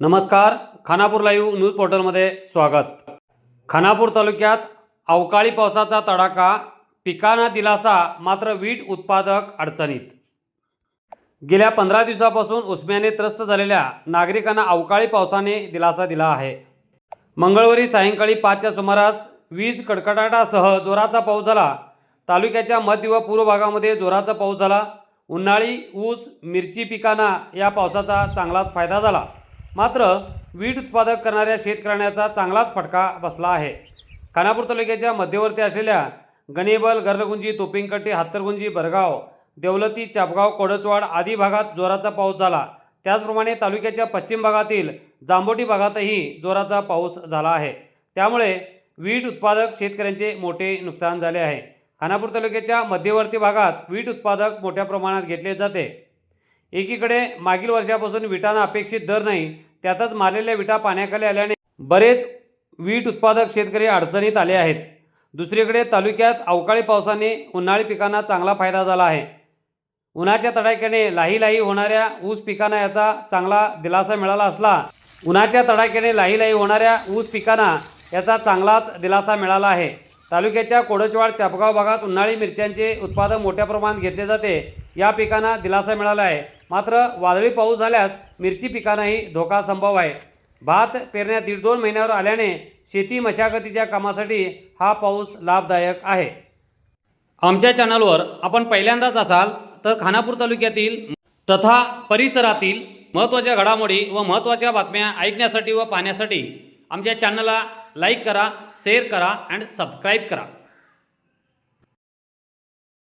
नमस्कार Khanapur live news पोर्टलमध्ये स्वागत. खानापूर तालुक्यात अवकाळी पावसाचा तडाखा पिकांना दिलासा मात्र वीट उत्पादक अडचणीत. गेल्या पंधरा दिवसापासून उस्म्याने त्रस्त झालेल्या नागरिकांना अवकाळी पावसाने दिलासा दिला आहे. मंगळवारी सायंकाळी पाचच्या सुमारास वीज कडकडाटासह जोराचा पाऊस झाला. तालुक्याच्या मध्य व पूर्व भागामध्ये जोराचा पाऊस झाला. उन्हाळी ऊस मिरची पिकांना या पावसाचा चांगलाच फायदा झाला. मात्र वीट उत्पादक करणाऱ्या शेतकऱ्यांचा चांगलाच फटका बसला आहे. खानापूर तालुक्याच्या मध्यवर्ती असलेल्या गणेबल गर्लगुंजी तोपिंगकट्टी हत्तरगुंजी बरगाव देवलती चापगाव कोडचवाड आदी भागात जोराचा पाऊस झाला. त्याचप्रमाणे तालुक्याच्या पश्चिम भागातील जांबोटी भागातही जोराचा पाऊस झाला आहे. त्यामुळे वीट उत्पादक शेतकऱ्यांचे मोठे नुकसान झाले आहे. खानापूर तालुक्याच्या मध्यवर्ती भागात वीट उत्पादक मोठ्या प्रमाणात घेतले जाते. एकीकडे मागील वर्षापासून विटांना अपेक्षित दर नाही त्यातच मारलेल्या विटा पाण्याखाली आल्याने बरेच वीट उत्पादक शेतकरी अडचणीत आले आहेत. दुसरीकडे तालुक्यात अवकाळी पावसाने उन्हाळी पिकांना चांगला फायदा झाला आहे. उन्हाच्या तडाख्याने लाही लाही होणाऱ्या ऊस पिकांना याचा चांगला दिलासा मिळाला असला उन्हाच्या तडाख्याने लाही लाही होणाऱ्या ऊस पिकांना याचा चांगलाच दिलासा मिळाला आहे. तालुक्याच्या कोडचवाड चापगाव भागात उन्हाळी मिरच्यांचे उत्पादन मोठ्या प्रमाणात घेतले जाते. या पिकांना दिलासा मिळाला आहे. मात्र वादळी पाऊस झाल्यास मिरची पिकांनाही धोका संभव आहे. भात पेरण्या दीड दोन महिन्यावर आल्याने शेती मशागतीच्या कामासाठी हा पाऊस लाभदायक आहे. आमच्या चॅनलवर आपण पहिल्यांदाच असाल तर खानापूर तालुक्यातील तथा परिसरातील महत्त्वाच्या घडामोडी व महत्त्वाच्या बातम्या ऐकण्यासाठी व पाहण्यासाठी आमच्या चॅनलला लाईक करा शेअर करा अँड सबस्क्राईब करा.